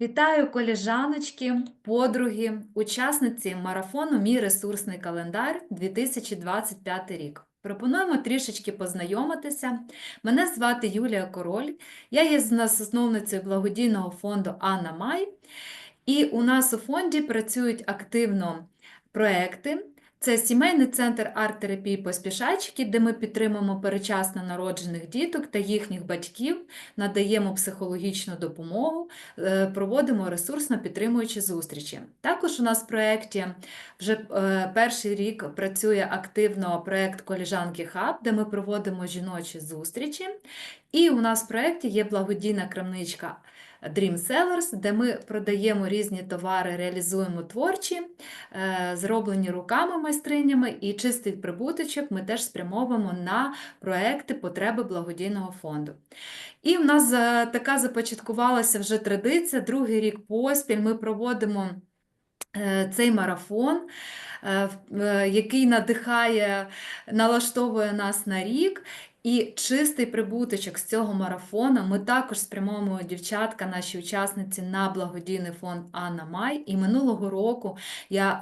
Вітаю коліжаночки, подруги, учасниці марафону Мій ресурсний календар 2025 рік. Пропонуємо трішечки познайомитися. Мене звати Юлія Король, я є засновницею благодійного фонду Анна Май. І у нас у фонді працюють активно проекти. Це сімейний центр арт-терапії поспішайчики, де ми підтримуємо перечасно народжених діток та їхніх батьків, надаємо психологічну допомогу, е, проводимо ресурсно підтримуючі зустрічі. Також у нас в проєкті вже е, перший рік працює активно проєкт Коліжанки Хаб, де ми проводимо жіночі зустрічі. І у нас в проєкті є благодійна крамничка Dream Sellers, де ми продаємо різні товари, реалізуємо творчі, е, зроблені руками майстринями, і чистий прибуточок ми теж спрямовуємо на проекти потреби благодійного фонду. І в нас е, така започаткувалася вже традиція. Другий рік поспіль ми проводимо е, цей марафон, який надихає, налаштовує нас на рік. І чистий прибуточок з цього марафону ми також спрямовуємо дівчатка, наші учасниці, на благодійний фонд Анна Май. І минулого року я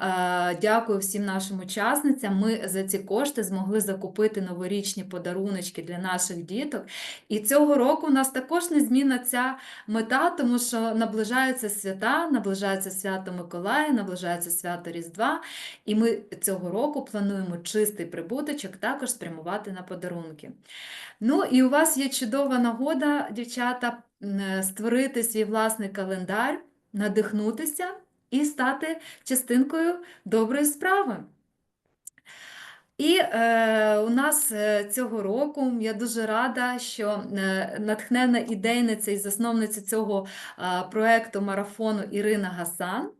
е, дякую всім нашим учасницям. Ми за ці кошти змогли закупити новорічні подаруночки для наших діток. І цього року у нас також незмінна ця мета, тому що наближаються свята, наближається свято Миколая, наближається свято Різдва. І ми цього року плануємо чистий прибуточок також спрямувати на подарунки. Ну і у вас є чудова нагода, дівчата, е, створити свій власний календар, надихнутися і стати частинкою доброї справи. І е, у нас е, цього року я дуже рада, що е, натхненна ідейниця і засновниця цього е, проекту марафону Ірина Гасан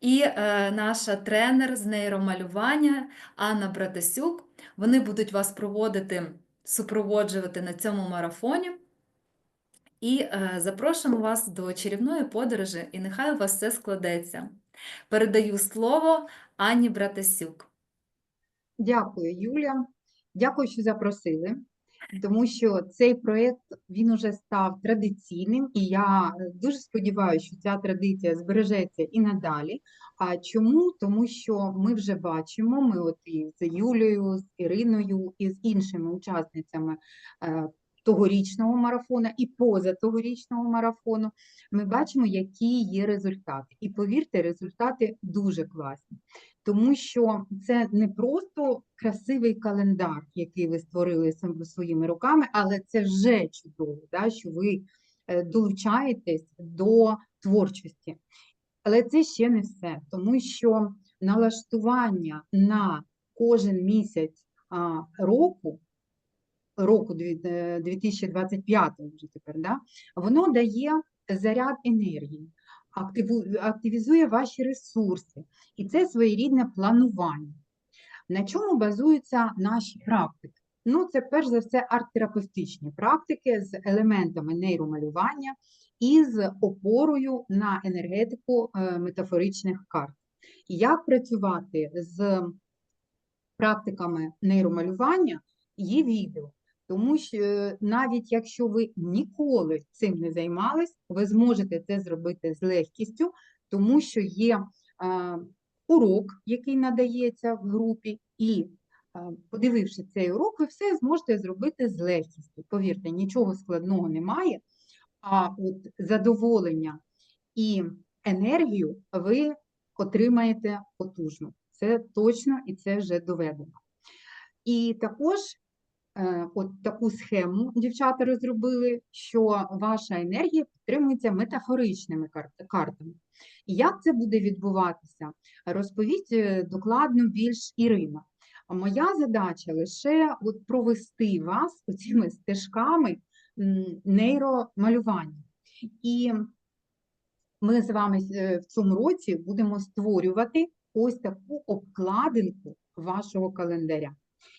і е, наша тренер з нейромалювання Анна Братасюк. Вони будуть вас проводити, супроводжувати на цьому марафоні. І е, запрошуємо вас до чарівної подорожі, і нехай у вас все складеться. Передаю слово Ані Братасюк. Дякую, Юля. Дякую, що запросили, тому що цей проєкт він уже став традиційним, і я е, дуже сподіваюся, що ця традиція збережеться і надалі. А чому? Тому що ми вже бачимо, ми от і з Юлією, з Іриною і з іншими учасницями е, тогорічного марафону і поза тогорічного марафону, ми бачимо, які є результати. І повірте, результати дуже класні тому що це не просто красивий календар, який ви створили своїми руками, але це вже чудово, да, що ви е, долучаєтесь до творчості. Але це ще не все, тому що налаштування на кожен місяць року, року дві- е, 2025 вже тепер, да, воно дає заряд енергії, активізує ваші ресурси, і це своєрідне планування. На чому базуються наші практики? Ну, це перш за все арт-терапевтичні практики з елементами нейромалювання і з опорою на енергетику е, метафоричних карт. Як працювати з практиками нейромалювання, є відео. Тому що е, навіть якщо ви ніколи цим не займались, ви зможете це зробити з легкістю, тому що є е, урок, який надається в групі, і е, подививши цей урок, ви все зможете зробити з легкістю. Повірте, нічого складного немає, а от задоволення і енергію ви отримаєте потужно. Це точно і це вже доведено. І також от таку схему дівчата розробили, що ваша енергія підтримується метафоричними картами. Як це буде відбуватися, розповість е, докладно більш Ірина. Моя задача лише от провести вас цими стежками нейромалювання. І ми з вами е, в цьому році будемо створювати ось таку обкладинку вашого календаря.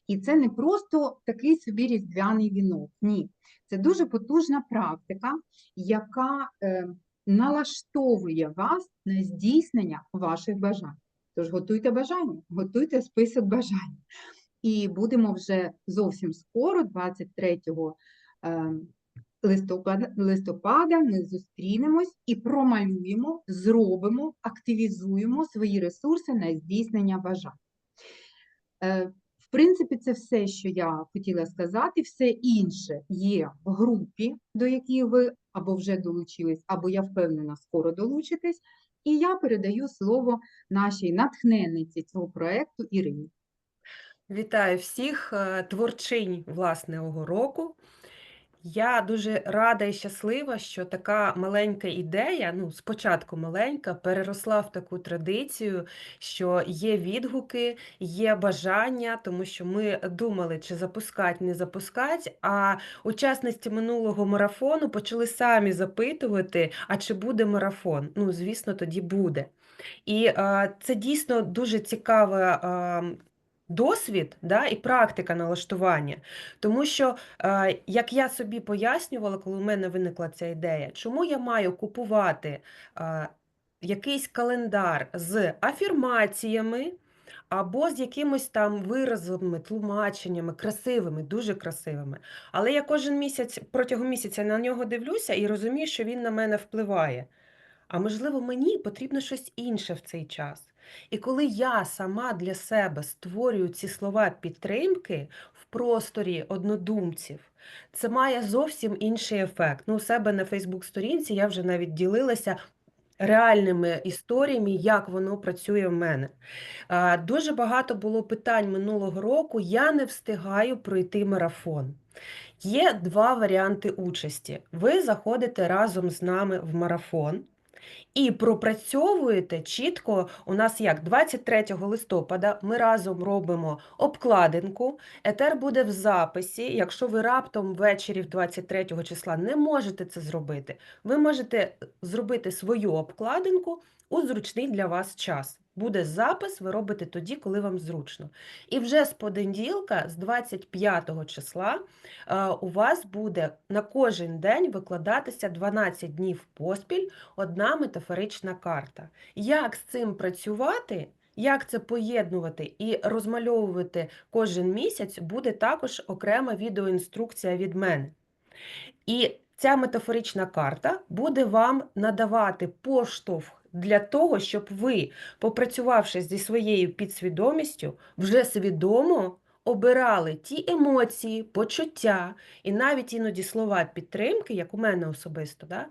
І це не просто такий собі різдвяний вінок. Ні, це дуже потужна практика, яка е, налаштовує вас на здійснення ваших бажань. Тож готуйте бажання, готуйте список бажань. І будемо вже зовсім скоро, 23 е, листопада, листопада ми зустрінемось і промалюємо, зробимо, активізуємо свої ресурси на здійснення бажань. Принципі, це все, що я хотіла сказати. Все інше є в групі, до якої ви або вже долучились, або я впевнена, скоро долучитесь. І я передаю слово нашій натхненниці цього проекту Ірині. Вітаю всіх, е, творчинь власного року. Я дуже рада і щаслива, що така маленька ідея, ну, спочатку маленька, переросла в таку традицію, що є відгуки, є бажання, тому що ми думали, чи запускати, не запускати, а учасниці минулого марафону почали самі запитувати, а чи буде марафон? Ну, звісно, тоді буде. І е, це дійсно дуже цікава е, досвід да, і практика налаштування. Тому що, е, як я собі пояснювала, коли у мене виникла ця ідея, чому я маю купувати е, якийсь календар з афірмаціями. Або з якимось там виразами, тлумаченнями, красивими, дуже красивими. Але я кожен місяць протягом місяця на нього дивлюся і розумію, що він на мене впливає. А можливо, мені потрібно щось інше в цей час. І коли я сама для себе створюю ці слова підтримки в просторі однодумців, це має зовсім інший ефект. Ну, у себе на Фейсбук-сторінці я вже навіть ділилася реальними історіями, як воно працює в мене. Дуже багато було питань минулого року. Я не встигаю пройти марафон. Є два варіанти участі. Ви заходите разом з нами в марафон. І пропрацьовуєте чітко. У нас як 23 листопада ми разом робимо обкладинку. Етер буде в записі. Якщо ви раптом ввечері 23 числа не можете це зробити, ви можете зробити свою обкладинку у зручний для вас час. Буде запис, ви робите тоді, коли вам зручно. І вже з понеділка, з 25 числа, е, у вас буде на кожен день викладатися 12 днів поспіль одна метафорична карта. Як з цим працювати? Як це поєднувати і розмальовувати кожен місяць, буде також окрема відеоінструкція від мене. І ця метафорична карта буде вам надавати поштовх для того, щоб ви, попрацювавши зі своєю підсвідомістю, вже свідомо обирали ті емоції, почуття і навіть іноді слова підтримки, як у мене особисто, да,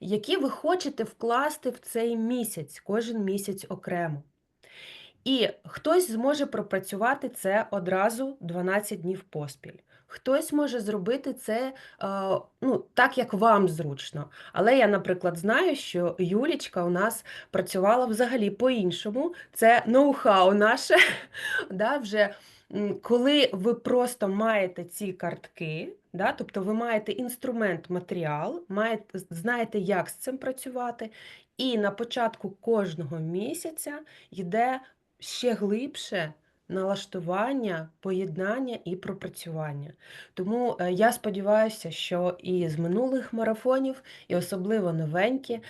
які ви хочете вкласти в цей місяць, кожен місяць окремо. І хтось зможе пропрацювати це одразу 12 днів поспіль. Хтось може зробити це е, ну, так, як вам зручно. Але я, наприклад, знаю, що Юлічка у нас працювала взагалі по-іншому. Це ноу-хау наше. да, вже коли ви просто маєте ці картки, да, тобто ви маєте інструмент, матеріал, маєте, знаєте, як з цим працювати, і на початку кожного місяця йде ще глибше налаштування, поєднання і пропрацювання. Тому е, я сподіваюся, що і з минулих марафонів, і особливо новенькі,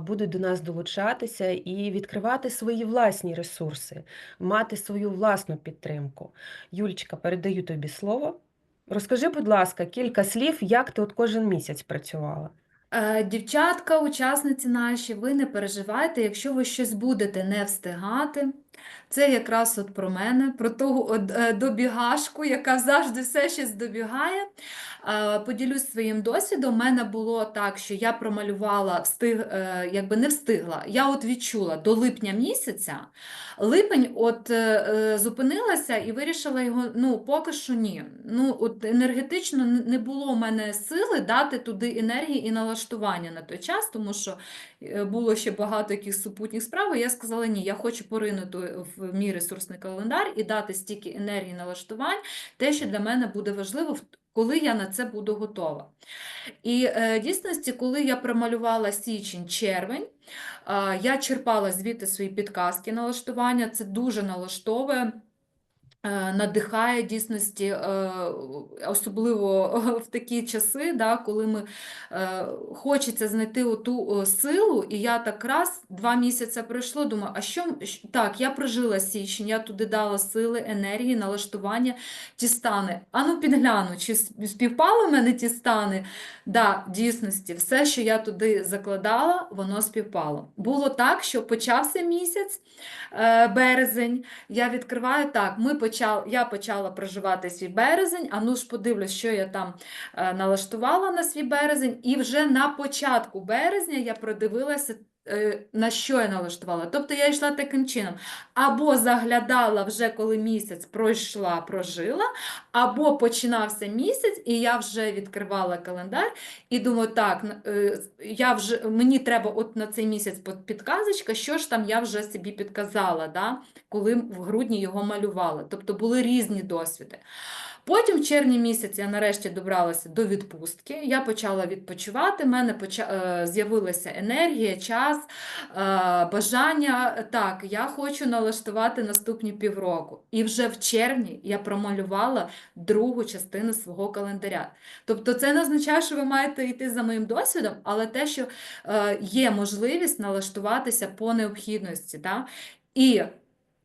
будуть до нас долучатися і відкривати свої власні ресурси, мати свою власну підтримку. Юлічка, передаю тобі слово. Розкажи, будь ласка, кілька слів, як ти от кожен місяць працювала. Е, Дівчатка, учасниці наші, ви не переживайте, якщо ви щось будете не встигати. Це якраз от про мене, про от, е, добігашку, яка завжди все щось добігає. Поділюсь своїм досвідом. У мене було так, що я промалювала, встиг, е, якби не встигла. Я от відчула до липня місяця. Липень от е, е, зупинилася і вирішила його, ну, поки що ні. Ну, от енергетично не було в мене сили дати туди енергії і налаштування на той час, тому що було ще багато якихось супутніх справ, і я сказала, ні, я хочу поринути в мій ресурсний календар і дати стільки енергії налаштувань, те, що для мене буде важливо, коли я на це буду готова. І е, дійсності, коли я промалювала січень-червень, е, я черпала звідти свої підказки налаштування, це дуже налаштовує. Е, надихає дійсності, е, особливо в такі часи, да, коли ми е, хочеться знайти оту силу, і я так раз два місяці пройшло, думаю, а що так, я прожила січень, я туди дала сили, енергії, налаштування, ті стани. А ну підгляну, чи співпали в мене ті стани? Да, дійсності, все, що я туди закладала, воно співпало. Було так, що почався місяць, березень. Я відкриваю так. Ми я почала проживати свій березень. А ну ж подивлюсь, що я там е, налаштувала на свій березень. І вже на початку березня я продивилася. Е, На що я налаштувала? Тобто я йшла таким чином. Або заглядала вже, коли місяць пройшла, прожила, або починався місяць, і я вже відкривала календар і думаю, так, е, я вже, мені треба от на цей місяць підказочка, що ж там я вже собі підказала, да, коли в грудні його малювала. Тобто були різні досвіди. Потім в червні місяці я нарешті добралася до відпустки. Я почала відпочивати. в мене е, з'явилася енергія, час, е, бажання. Так, я хочу налаштувати наступні півроку. І вже в червні я промалювала другу частину свого календаря. Тобто це не означає, що ви маєте йти за моїм досвідом, але те, що е, є можливість налаштуватися по необхідності. Да? І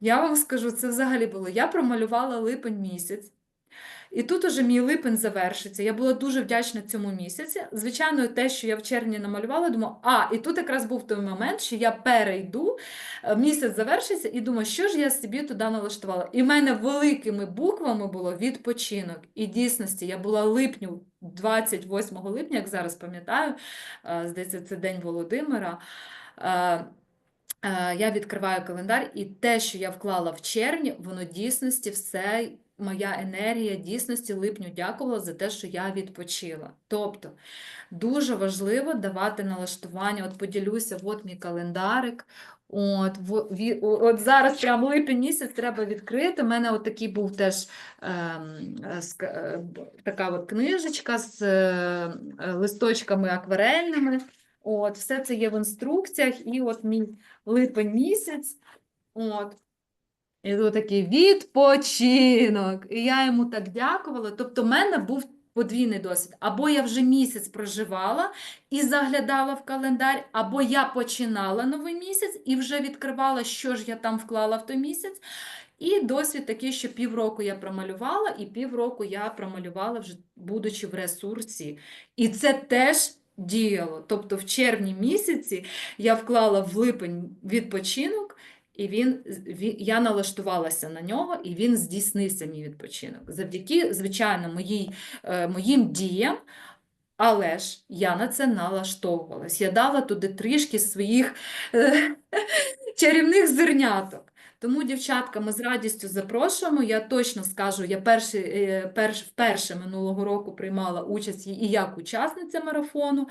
я вам скажу, це взагалі було. Я промалювала липень місяць. І тут уже мій липень завершиться. Я була дуже вдячна цьому місяці. Звичайно, те, що я в червні намалювала, думаю, а, і тут якраз був той момент, що я перейду, е, місяць завершиться, і думаю, що ж я собі туди налаштувала. І в мене великими буквами було відпочинок. І дійсності я була липню, 28 липня, як зараз пам'ятаю, е, здається, це День Володимира. Е, Я відкриваю календар, і те, що я вклала в червні, воно дійсності все, моя енергія дійсності липню дякувала за те, що я відпочила. Тобто дуже важливо давати налаштування. От поділюся, от мій календарик. От, от зараз прям липень місяць треба відкрити. У мене от такий був теж ем, е, е, така от книжечка з е, листочками акварельними. От, все це є в інструкціях, і от мій липень місяць. От. І тут такий відпочинок. І я йому так дякувала. Тобто, в мене був подвійний досвід. Або я вже місяць проживала і заглядала в календар, або я починала новий місяць і вже відкривала, що ж я там вклала в той місяць. І досвід такий, що півроку я промалювала, і півроку я промалювала, вже будучи в ресурсі. І це теж діяло. Тобто в червні місяці я вклала в липень відпочинок, і він, я налаштувалася на нього, і він здійснився, мій відпочинок. Завдяки, звичайно, моїй, е, моїм діям, але ж я на це налаштовувалась. Я дала туди трішки своїх е, чарівних зерняток. Тому, дівчатка, ми з радістю запрошуємо. Я точно скажу, я перший, е, перш, вперше минулого року приймала участь і як учасниця марафону.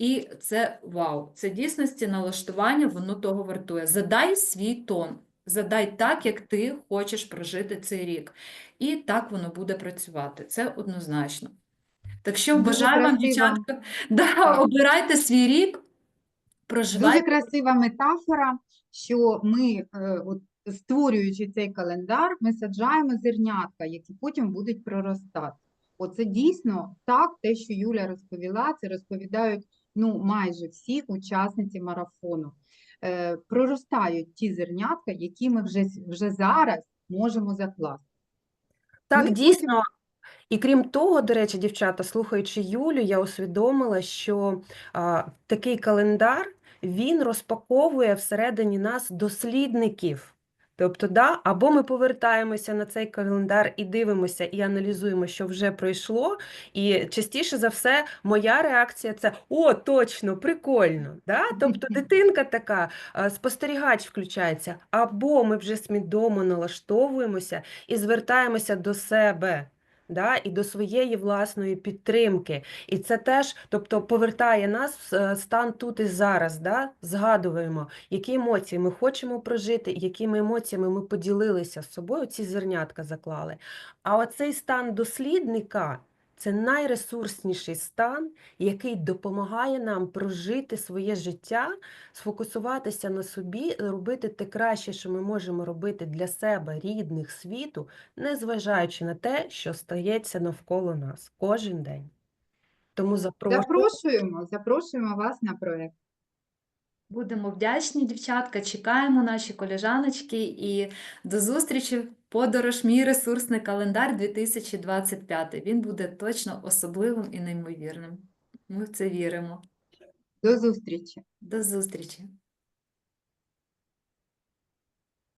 І це вау, це дійсності налаштування, воно того вартує. Задай свій тон, задай так, як ти хочеш прожити цей рік. І так воно буде працювати. Це однозначно. Так що Дуже бажаю вам, дівчатка, да, обирайте свій рік, Дуже красива метафора, що ми, е, от, створюючи цей календар, ми саджаємо зернятка, які потім будуть проростати. Оце дійсно так, те, що Юля розповіла, це розповідають ну, майже всі учасниці марафону. Е, проростають ті зернятка, які ми вже, вже зараз можемо закласти. Так, і дійсно. І крім того, до речі, дівчата, слухаючи Юлю, я усвідомила, що а, такий календар він розпаковує всередині нас дослідників. Тобто, да, або ми повертаємося на цей календар і дивимося, і аналізуємо, що вже пройшло. І частіше за все, моя реакція це о, точно, прикольно. Да? Тобто дитинка така, спостерігач включається, або ми вже свідомо налаштовуємося і звертаємося до себе. Да, і до своєї власної підтримки. І це теж, тобто, повертає нас в е, стан тут і зараз, да? Згадуємо, які емоції ми хочемо прожити, якими емоціями ми поділилися з собою, ці зернятка заклали. А оцей стан дослідника це найресурсніший стан, який допомагає нам прожити своє життя, сфокусуватися на собі, робити те краще, що ми можемо робити для себе, рідних, світу, незважаючи на те, що стається навколо нас кожен день. Тому запрошую. Запрошуємо, запрошуємо вас на проект. Будемо вдячні, дівчатка. Чекаємо наші колежаночки і до зустрічі в подорож мій ресурсний календар 2025. Він буде точно особливим і неймовірним. Ми в це віримо. До зустрічі! До зустрічі!